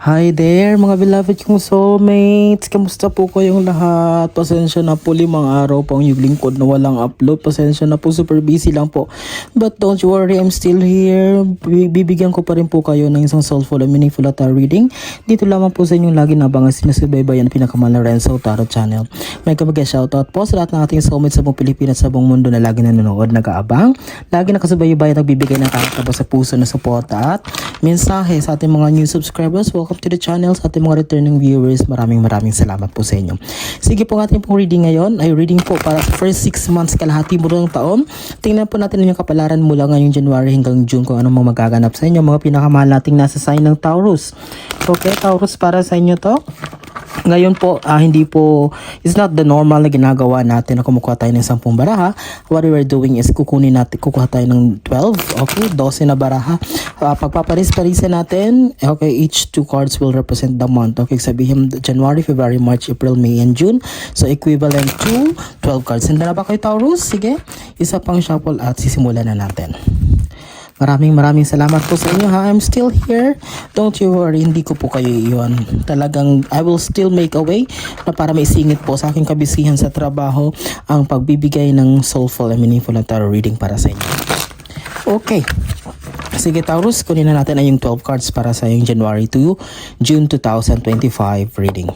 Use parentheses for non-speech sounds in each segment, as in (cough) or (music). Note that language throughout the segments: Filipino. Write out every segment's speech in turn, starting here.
Hi there mga beloved kong soulmates. Kamusta po kayong lahat? Pasensya na po limang araw pang yung lingkod na walang upload. Pasensya na po super busy lang po. But don't you worry, I'm still here. Bi- Bibigyan ko pa rin po kayo ng isang soulful and meaningful tarot reading. Dito lamang po sa inyong lagi nabangan sinusubaybayan ng pinakamahal na Renzo Tarot Channel. May kamagay shoutout po sa lahat ng ating soulmates sa buong Pilipinas at sa buong mundo na lagi nanonood, nag-aabang, lagi nakasubaybayan, nagbibigay ng kakataba sa puso na suporta at mensahe sa ating mga new subscribers. Welcome to the channel sa ating mga returning viewers. Maraming maraming salamat po sa inyo. Sige po ang ating pong reading ngayon ay reading po para sa first 6 months kalahati mo ng taon. Tingnan po natin yung kapalaran mula ngayong January hanggang June kung anong magaganap sa inyo. Mga pinakamahal nating nasa sign ng Taurus. Okay, Taurus para sa inyo to. Ngayon po, ah, hindi po, it's not the normal na ginagawa natin na kumukuha tayo ng 10 baraha. What we are doing is kukunin natin, kukuha tayo ng 12, okay, 12 na baraha. Uh, pagpaparis-parisan natin, okay, each two cards will represent the month. Okay, sabihin January, February, March, April, May, and June. So, equivalent to 12 cards. Handa na ba kayo, Taurus? Sige, isa pang shuffle at sisimulan na natin. Maraming maraming salamat po sa inyo ha. I'm still here. Don't you worry, hindi ko po kayo iyon. Talagang I will still make a way na para maisingit po sa aking kabisihan sa trabaho ang pagbibigay ng soulful and meaningful na tarot reading para sa inyo. Okay. Sige Taurus, kunin na natin ay yung 12 cards para sa yung January to June 2025 reading.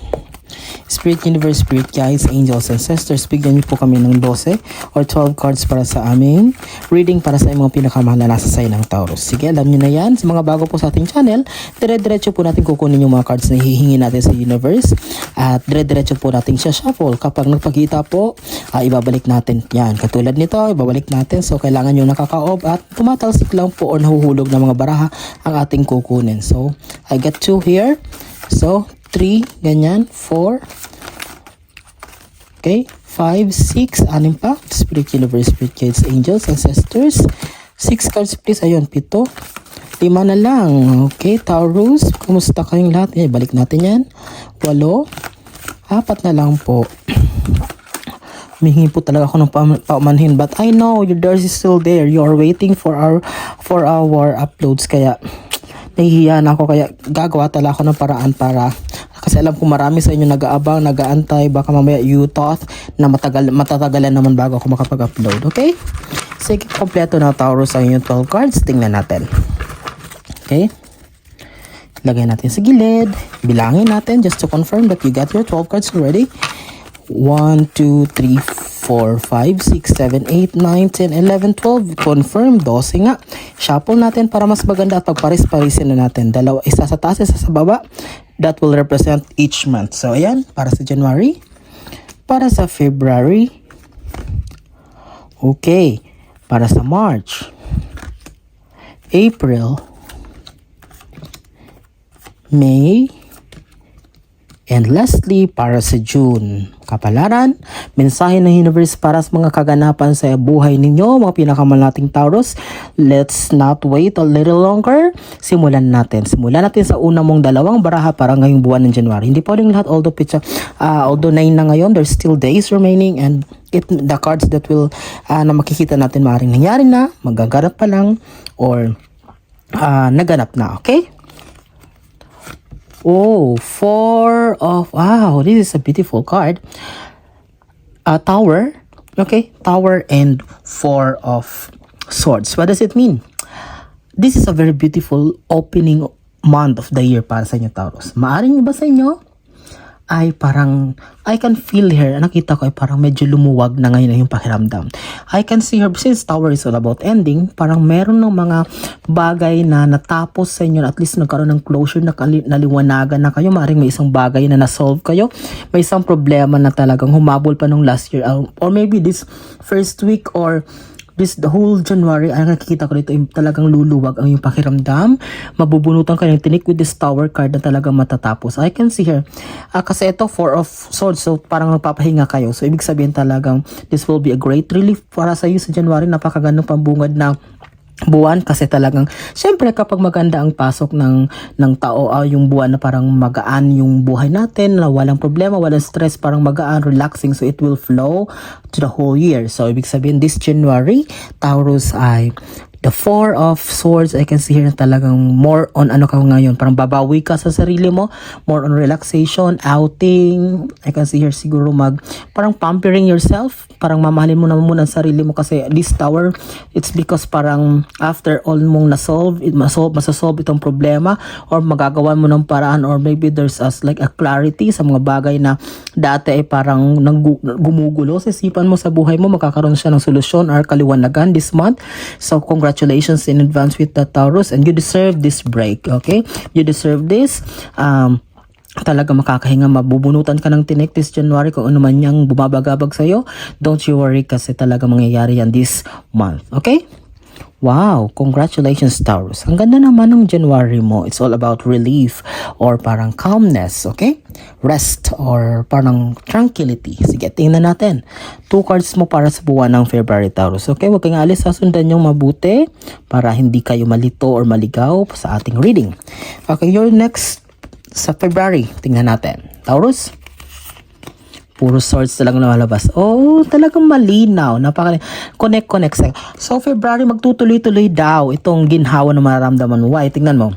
Spirit Universe, Spirit Guides, Angels, Ancestors, bigyan niyo po kami ng 12 or 12 cards para sa aming reading para sa mga pinakamahal na nasa sign ng Taurus. Sige, alam niyo na yan. Sa mga bago po sa ating channel, dire-diretso po natin kukunin yung mga cards na hihingi natin sa universe at dire-diretso po natin siya shuffle. Kapag nagpakita po, ah, ibabalik natin yan. Katulad nito, ibabalik natin. So, kailangan yung nakaka-off at tumatalsik lang po or nahuhulog ng mga baraha ang ating kukunin. So, I got two here. So, 3, ganyan, 4, okay, 5, 6, anim pa, Spirit Universe, Spirit Guides, Angels, Ancestors, 6 cards please, ayun, 7, 5 na lang, okay, Taurus, kumusta kayong lahat, eh, balik natin yan, 8, 4 na lang po, (clears throat) Humihingi po talaga ako ng paumanhin but I know your doors is still there. You are waiting for our for our uploads kaya (sniffs) nahihiya na ako kaya gagawa talaga ako ng paraan para kasi alam ko marami sa inyo nag-aabang, nag-aantay, baka mamaya you thought na matagal, matatagalan naman bago ako makapag-upload, okay? Sige, kompleto na Taurus ang inyong 12 cards. Tingnan natin. Okay? Lagay natin sa gilid. Bilangin natin just to confirm that you got your 12 cards already. 1, 2, 3, 4, 5, 6, 7, 8, 9, 10, 11, 12. Confirm. 12 nga. Shuffle natin para mas maganda at pagparis-parisin na natin. Dalawa, isa sa taas, isa sa baba. That will represent each month. So, ayan. Para sa January. Para sa February. Okay. Para sa March. April. May. And lastly, para sa June, kapalaran, mensahe ng universe para sa mga kaganapan sa buhay ninyo, mga pinakamalating Taurus. Let's not wait a little longer. Simulan natin. Simulan natin sa una mong dalawang baraha para ngayong buwan ng January. Hindi pa rin lahat, although, pizza, uh, although 9 na ngayon, there's still days remaining and it, the cards that will, uh, na makikita natin maaaring nangyari na, magaganap pa lang, or uh, naganap na, okay? Oh, four of wow, this is a beautiful card. A tower, okay, tower and four of swords. What does it mean? This is a very beautiful opening month of the year para sa inyo, Taurus. Maaring iba sa inyo ay parang, I can feel her. Nakita ko ay parang medyo lumuwag na ngayon yung pakiramdam. I can see her, since Tower is all about ending, parang meron ng mga bagay na natapos sa inyo, at least nagkaroon ng closure, naliwanagan na kayo, maaaring may isang bagay na nasolve kayo, may isang problema na talagang humabol pa nung last year, uh, or maybe this first week or this the whole January, ang nakikita ko dito talagang luluwag ang yung pakiramdam. Mabubunutan ka ng tinik with this tower card na talagang matatapos. I can see here. Ah, kasi ito, four of swords. So, parang magpapahinga kayo. So, ibig sabihin talagang this will be a great relief para sa iyo sa January. Napakagandang pambungad na buwan kasi talagang syempre kapag maganda ang pasok ng ng tao ah, yung buwan na parang magaan yung buhay natin na walang problema walang stress parang magaan relaxing so it will flow to the whole year. So ibig sabihin this January Taurus ay The Four of Swords, I can see here talagang more on ano ka ngayon, parang babawi ka sa sarili mo, more on relaxation, outing, I can see here siguro mag, parang pampering yourself, parang mamahalin mo na muna ang sarili mo kasi this tower, it's because parang after all mong na-solve, it masolve, masasolve itong problema or magagawa mo ng paraan or maybe there's as like a clarity sa mga bagay na dati ay parang gumugulo sa isipan mo sa buhay mo, magkakaroon siya ng solusyon or kaliwanagan this month. So congratulations in advance with the Taurus and you deserve this break, okay? You deserve this. Um, talaga makakahinga, mabubunutan ka ng tinik this January kung ano man yung bumabagabag sa'yo. Don't you worry kasi talaga mangyayari yan this month, okay? Wow, congratulations Taurus. Ang ganda naman ng January mo. It's all about relief or parang calmness, okay? Rest or parang tranquility. Sige, tingnan natin. Two cards mo para sa buwan ng February Taurus. Okay, huwag kang alis. Sasundan yung mabuti para hindi kayo malito or maligaw sa ating reading. Okay, your next sa February. Tingnan natin. Taurus? Puro swords talagang lumalabas. Oh, talagang malinaw. Napaka connect connect sa. So February magtutuloy-tuloy daw itong ginhawa na mararamdaman mo. Why? Tingnan mo.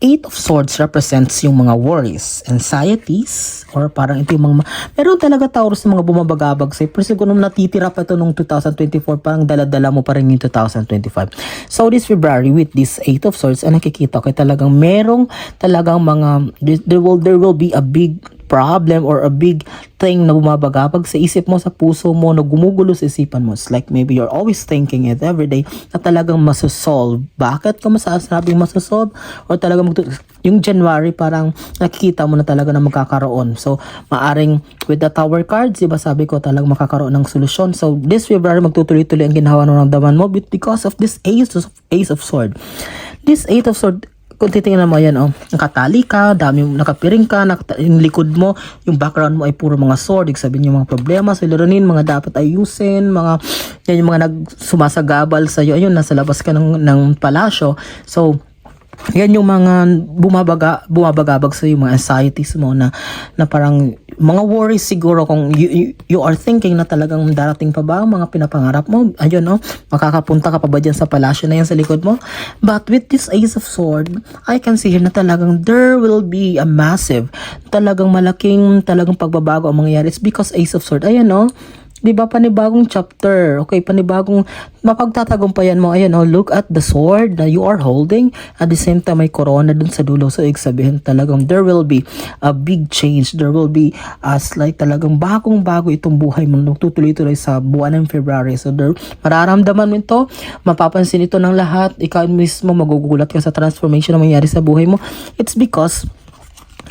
Eight of Swords represents yung mga worries, anxieties, or parang ito yung mga... Meron talaga Taurus na mga bumabagabag sa'yo. Pero siguro nung natitira pa ito nung 2024, parang daladala mo pa rin yung 2025. So this February, with this Eight of Swords, ang nakikita ko ay talagang merong talagang mga... There will, there will be a big problem or a big thing na bumabagabag sa isip mo, sa puso mo, na gumugulo sa isipan mo. It's like maybe you're always thinking it every day na talagang masasolve. Bakit ko masasabing masasolve? Or talagang yung January parang nakikita mo na talaga na magkakaroon. So, maaring with the tower cards, di sabi ko talagang makakaroon ng solusyon. So, this February magtutuloy-tuloy ang ginawa ng daman mo because of this ace of, ace of sword. This eight of sword, kung titingnan mo yan, oh, nakatali ka, dami, nakapiring ka, nakata- yung likod mo, yung background mo ay puro mga sword, ibig sabihin yung mga problema, suliranin, mga dapat ayusin, mga, yan yung mga nag sumasagabal sa iyo, ayun, nasa labas ka ng, ng palasyo. So, yan yung mga bumabaga bumabagabag sa yung mga anxieties mo na na parang mga worries siguro kung you, you, are thinking na talagang darating pa ba ang mga pinapangarap mo? Ayun no? Makakapunta ka pa ba dyan sa palasyo na yan sa likod mo? But with this ace of sword I can see here na talagang there will be a massive talagang malaking talagang pagbabago ang mangyayari. It's because ace of sword ayan no Di ba panibagong chapter? Okay, panibagong mapagtatagumpayan mo. Ayan, oh, look at the sword that you are holding. At the same time, may corona dun sa dulo. So, ibig talagang there will be a big change. There will be as like talagang bagong-bago itong buhay mo. Nagtutuloy-tuloy sa buwan ng February. So, there, mararamdaman mo ito. Mapapansin ito ng lahat. Ikaw mismo magugulat ka sa transformation na mangyari sa buhay mo. It's because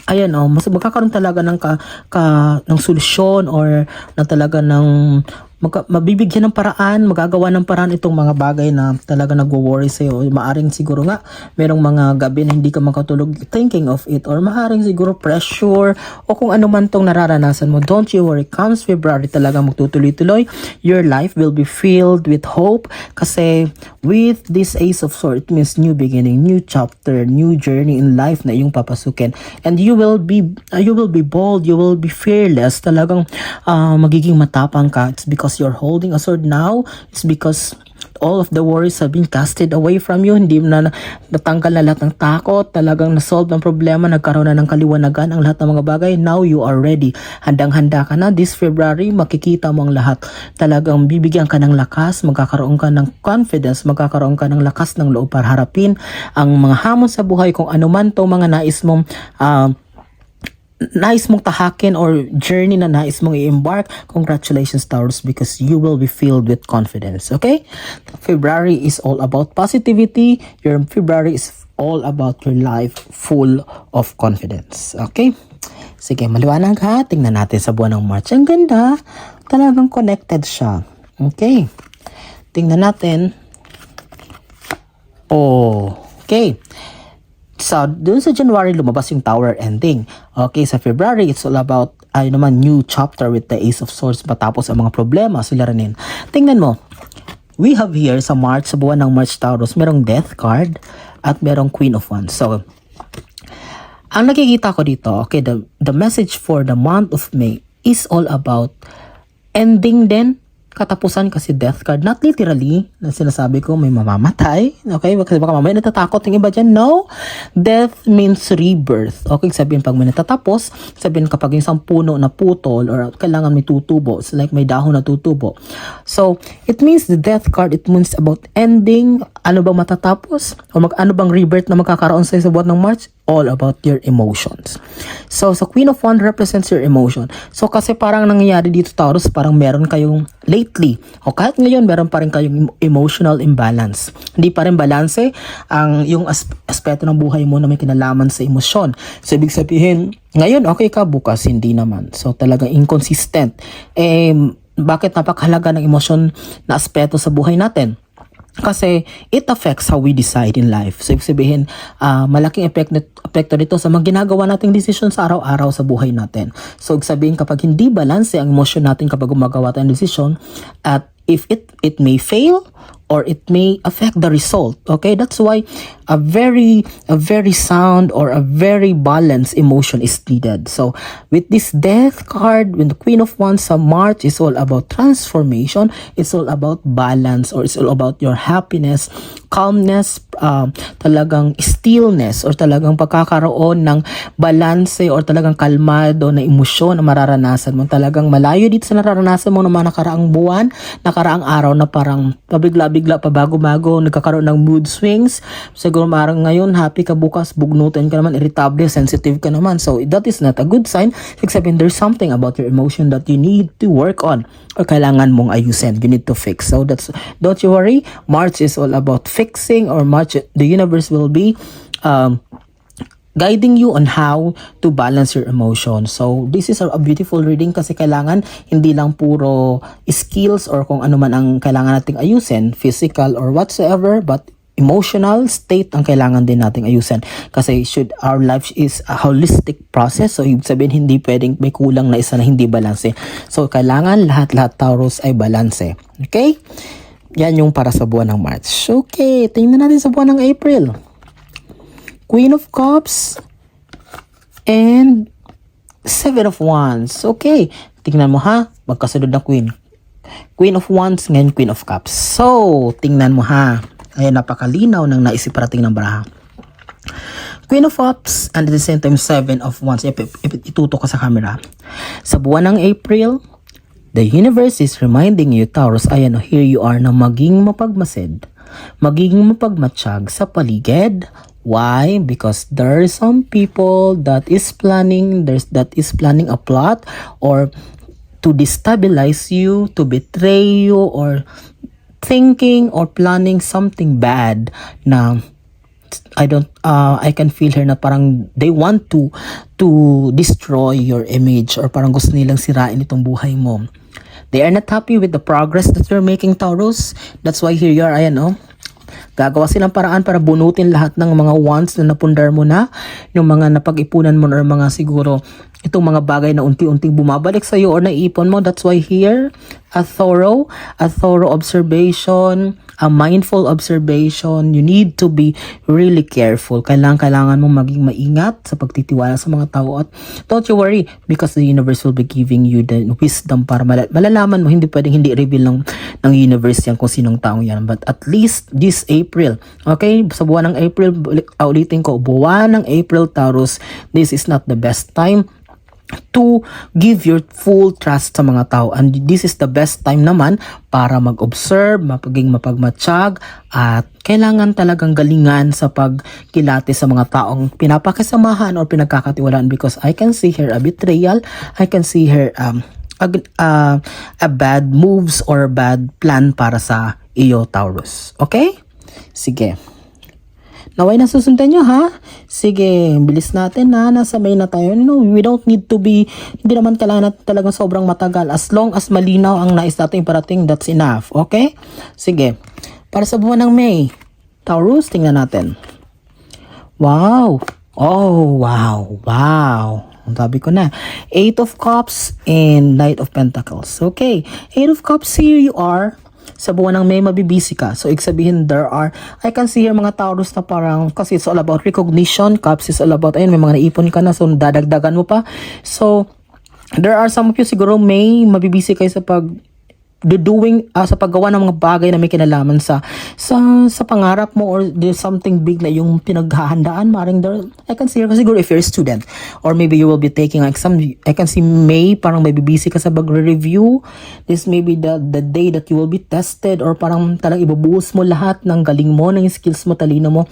ayan oh, mas magkakaroon talaga ng ka, ka ng solusyon or na talaga ng magka, mabibigyan ng paraan, magagawa ng paraan itong mga bagay na talaga nagwo-worry sa iyo. Maaring siguro nga merong mga gabi na hindi ka makatulog thinking of it or maaring siguro pressure o kung ano man tong nararanasan mo. Don't you worry, comes February talaga magtutuloy-tuloy. Your life will be filled with hope kasi with this Ace of Swords, it means new beginning, new chapter, new journey in life na iyong papasukin. And you will be you will be bold, you will be fearless. Talagang uh, magiging matapang ka. It's because you're holding a sword now. It's because all of the worries have been casted away from you. Hindi na natanggal na lahat ng takot. Talagang na-solve ng problema. Nagkaroon na ng kaliwanagan ang lahat ng mga bagay. Now you are ready. Handang-handa ka na. This February, makikita mo ang lahat. Talagang bibigyan ka ng lakas. Magkakaroon ka ng confidence. Magkakaroon ka ng lakas ng loob para harapin ang mga hamon sa buhay. Kung ano man to mga nais mong ah, nais mong tahakin or journey na nais mong i-embark, congratulations Taurus because you will be filled with confidence. Okay? February is all about positivity. Your February is all about your life full of confidence. Okay? Sige, maliwanag ha. Tingnan natin sa buwan ng March. Ang ganda. Talagang connected siya. Okay. Tingnan natin. Oh, okay. So, dun sa January, lumabas yung Tower ending. Okay, sa February, it's all about, ay naman, new chapter with the Ace of Swords matapos ang mga problema, sila rin. Tingnan mo, we have here sa March, sa buwan ng March Taurus, merong Death card at merong Queen of Wands. So, ang nakikita ko dito, okay, the, the message for the month of May is all about ending din katapusan kasi death card. Not literally, na sinasabi ko may mamamatay. Okay? Kasi baka mamaya natatakot yung iba dyan. No. Death means rebirth. Okay? Sabihin pag may natatapos, sabihin kapag yung isang puno na putol or kailangan may tutubo. It's like may dahon na tutubo. So, it means the death card, it means about ending. Ano bang matatapos? O mag, ano bang rebirth na magkakaroon sa buwan ng March? All about your emotions. So, sa Queen of Wands represents your emotion. So, kasi parang nangyayari dito, Taurus, parang meron kayong lately, o kahit ngayon, meron pa rin kayong em- emotional imbalance. Hindi pa rin balanse ang yung as- aspeto ng buhay mo na may kinalaman sa emosyon. So, ibig sabihin, ngayon, okay ka, bukas, hindi naman. So, talagang inconsistent. Eh, bakit napakahalaga ng emosyon na aspeto sa buhay natin? Kasi it affects how we decide in life. So, ibig sabihin, ah, malaking epekto, epekto nito sa mga ginagawa nating desisyon sa araw-araw sa buhay natin. So, ibig sabihin, kapag hindi balance ang emosyon natin kapag gumagawa tayo ng desisyon, at if it, it may fail, or it may affect the result. Okay, that's why a very a very sound or a very balanced emotion is needed. So with this death card, when the Queen of Wands sa March is all about transformation, it's all about balance or it's all about your happiness, calmness, um, talagang stillness or talagang pagkakaroon ng balance or talagang kalmado na emosyon na mararanasan mo. Talagang malayo dito sa nararanasan mo ng nakaraang buwan, nakaraang araw na parang pabigla-bigla pa bago-bago, nagkakaroon ng mood swings. Siguro marang ngayon, happy ka bukas, bugnutin ka naman, irritable, sensitive ka naman. So, that is not a good sign. Except there's something about your emotion that you need to work on or kailangan mong ayusin. You need to fix. So, that's, don't you worry. March is all about fixing or March, the universe will be um, guiding you on how to balance your emotions. So, this is a, beautiful reading kasi kailangan hindi lang puro skills or kung ano man ang kailangan nating ayusin, physical or whatsoever, but emotional state ang kailangan din nating ayusin. Kasi should our life is a holistic process. So, ibig sabihin hindi pwedeng may kulang na isa na hindi balanse. So, kailangan lahat-lahat Taurus ay balanse. Okay? Yan yung para sa buwan ng March. Okay, tingnan natin sa buwan ng April. Queen of Cups and Seven of Wands. Okay, tingnan mo ha, magkasunod na Queen. Queen of Wands, ngayon Queen of Cups. So, tingnan mo ha. Ayan, napakalinaw ng naisip parating ng baraha. Queen of Cups and at the same time Seven of Wands. Ip- ip- ituto ka sa camera. Sa buwan ng April, the universe is reminding you, Taurus, ayan, oh, here you are na maging mapagmasid, maging mapagmatsyag sa paligid. Why? Because there are some people that is planning, there's that is planning a plot or to destabilize you, to betray you, or thinking or planning something bad na I don't uh, I can feel her na parang they want to to destroy your image or parang gusto nilang sirain itong buhay mo. They are not happy with the progress that you're making Taurus. That's why here you are ayan oh. Gagawa silang paraan para bunutin lahat ng mga wants na napundar mo na, yung mga napag-ipunan mo or mga siguro itong mga bagay na unti-unting bumabalik sa iyo or naiipon mo. That's why here, a thorough, a thorough observation, a mindful observation. You need to be really careful. Kailangan, kailangan mo maging maingat sa pagtitiwala sa mga tao. At don't you worry because the universe will be giving you the wisdom para mal- malalaman mo. Hindi pwedeng hindi reveal ng, ng universe yan kung sinong taong yan. But at least this April, okay? Sa buwan ng April, uli- ulitin ko, buwan ng April, Taurus, this is not the best time to give your full trust sa mga tao. And this is the best time naman para mag-observe, mapaging mapagmatsyag, at kailangan talagang galingan sa pagkilate sa mga taong pinapakasamahan or pinagkakatiwalaan because I can see here a betrayal, I can see here um, a, uh, a bad moves or bad plan para sa iyo, Taurus. Okay? Sige. Naway na susundan nyo ha. Sige, bilis natin na. Nasa may na tayo. No, we don't need to be, hindi naman kailangan natin talagang sobrang matagal. As long as malinaw ang nais natin parating, that's enough. Okay? Sige. Para sa buwan ng May, Taurus, tingnan natin. Wow! Oh, wow! Wow! Sabi ko na. Eight of Cups and Knight of Pentacles. Okay. Eight of Cups, here you are. Sa buwan ng May, mabibisi ka. So, ibig sabihin, there are, I can see here mga Taurus na parang, kasi it's all about recognition. Cups is all about, ayun, may mga naipon ka na, so dadagdagan mo pa. So, there are some of you siguro may mabibisi kayo sa pag doing ah, sa paggawa ng mga bagay na may kinalaman sa sa sa pangarap mo or there's something big na yung pinaghahandaan maring there I can see siguro if you're a student or maybe you will be taking like some I can see May parang may busy ka sa pagre-review this may be the the day that you will be tested or parang talagang ibubuhos mo lahat ng galing mo ng skills mo talino mo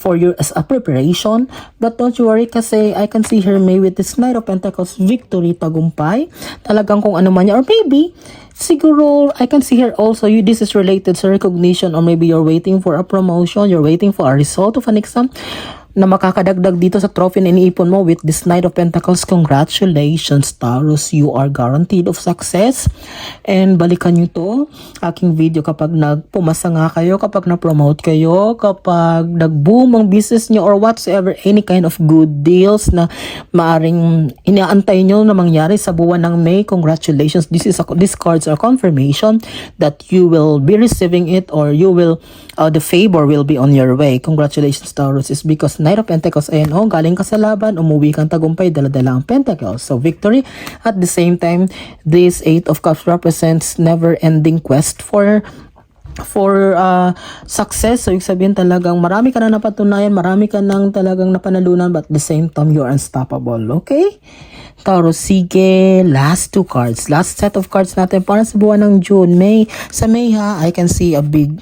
for your as a preparation. But don't you worry kasi I can see her May with this Knight of Pentacles victory tagumpay. Talagang kung ano man niya or maybe siguro I can see here also you this is related sa recognition or maybe you're waiting for a promotion you're waiting for a result of an exam na makakadagdag dito sa trophy na iniipon mo with this Knight of Pentacles. Congratulations, Taurus. You are guaranteed of success. And balikan nyo to, aking video kapag nagpumasa nga kayo, kapag na-promote kayo, kapag nag-boom ang business nyo or whatsoever, any kind of good deals na maaring inaantay nyo na mangyari sa buwan ng May. Congratulations. This is a, these cards are confirmation that you will be receiving it or you will, uh, the favor will be on your way. Congratulations, Taurus. Is because Knight of Pentacles, ayan, oh, galing ka sa laban, umuwi kang tagumpay, daladala ang Pentacles. So, victory. At the same time, this Eight of Cups represents never-ending quest for for uh, success. So, ibig sabihin talagang marami ka na napatunayan, marami ka nang talagang napanalunan, but at the same time, you're unstoppable. Okay? Taurus, sige, last two cards. Last set of cards natin para sa buwan ng June. May, sa May ha, I can see a big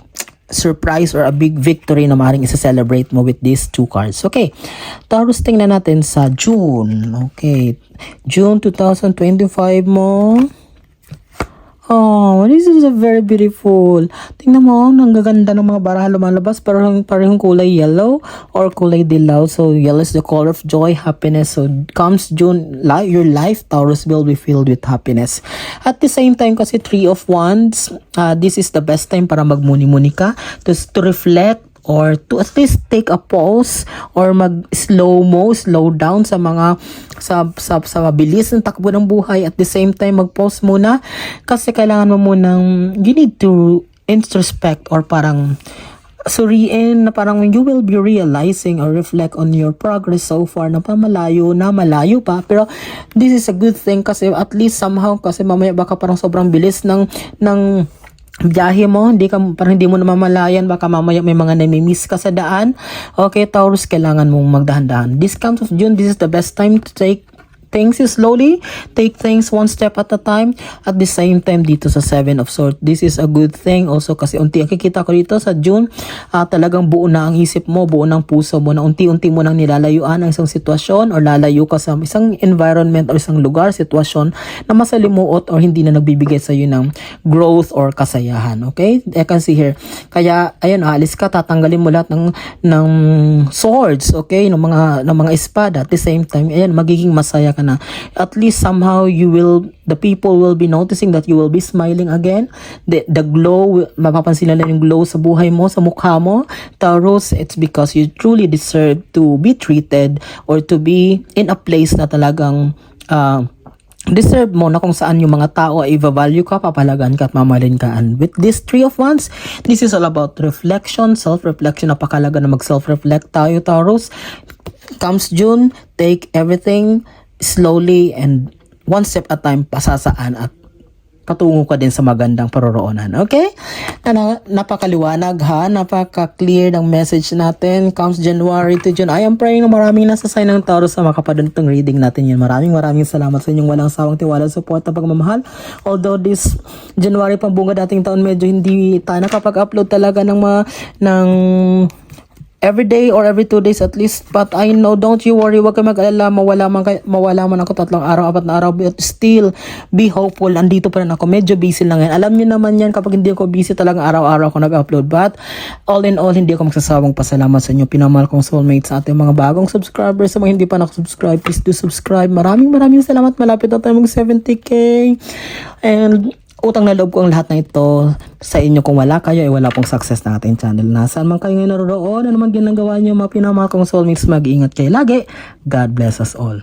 surprise or a big victory na maaaring isa-celebrate mo with these two cards. Okay. Taurus, tingnan natin sa June. Okay. June 2025 mo. Oh, this is a very beautiful. Tingnan mo, ang gaganda ng mga baraha lumalabas. Parang, parang kulay yellow or kulay dilaw. So, yellow is the color of joy, happiness. So, comes June, your life, Taurus, will be filled with happiness. At the same time, kasi Three of Wands, uh, this is the best time para magmuni-muni ka. To, to reflect or to at least take a pause or mag slow mo, slow down sa mga sa sa, sa mabilis ng takbo ng buhay. At the same time mag pause muna. Kasi kailangan mo munang you need to introspect or parang suriin na parang you will be realizing or reflect on your progress so far na pamalayo na malayo pa. Pero this is a good thing kasi at least somehow kasi mamaya baka parang sobrang bilis ng ng biyahe mo, hindi ka, parang hindi mo namamalayan, baka mamaya may mga namimiss ka sa daan. Okay, Taurus, kailangan mong magdahan-dahan. This comes of June, this is the best time to take things slowly, take things one step at a time. At the same time, dito sa Seven of Swords, this is a good thing also kasi unti ang kikita ko dito sa June, ah, talagang buo na ang isip mo, buo ang puso mo, na unti-unti mo nang nilalayuan ang isang sitwasyon or lalayo ka sa isang environment or isang lugar, sitwasyon na masalimuot or hindi na nagbibigay sa iyo ng growth or kasayahan. Okay? I can see here. Kaya, ayun, alis ka, tatanggalin mo lahat ng, ng swords, okay? Ng mga, ng mga espada. At the same time, ayan, magiging masaya ka na. At least somehow you will, the people will be noticing that you will be smiling again. The, the glow, mapapansin nila yung glow sa buhay mo, sa mukha mo. Taurus, it's because you truly deserve to be treated or to be in a place na talagang uh, deserve mo na kung saan yung mga tao ay value ka, papalagan ka at mamalin ka. And with this three of wands, this is all about reflection, self-reflection. Napakalaga na mag-self-reflect tayo, Taurus. Comes June, take everything slowly and one step at time pasasaan at patungo ka din sa magandang paroroonan. Okay? Na, napakaliwanag ha, napaka-clear ng message natin. Comes January to June. I am praying na maraming nasa sign ng Taurus sa makapadantong reading natin yun. Maraming maraming salamat sa inyong walang sawang tiwala, support at pagmamahal. Although this January pambunga dating taon medyo hindi tayo nakapag-upload talaga ng mga ng every day or every two days at least. But I know, don't you worry, wag ka mag-alala, mawala man, kay, mawala man ako tatlong araw, apat na araw, but still, be hopeful, andito pa rin ako. Medyo busy lang yan. Alam niyo naman yan, kapag hindi ako busy talagang araw-araw ako nag-upload. But, all in all, hindi ako magsasawang pasalamat sa inyo, pinamahal kong soulmates, sa ating mga bagong subscribers, sa mga hindi pa nakasubscribe, please do subscribe. Maraming maraming salamat, malapit na tayo mag 70k. And, utang na loob ko ang lahat na ito sa inyo kung wala kayo ay wala pong success na ating channel. Nasaan man kayo ngayon naroon, ano man ginagawa niyo, mga pinamahal kong soulmates, mag-iingat kayo lagi. God bless us all.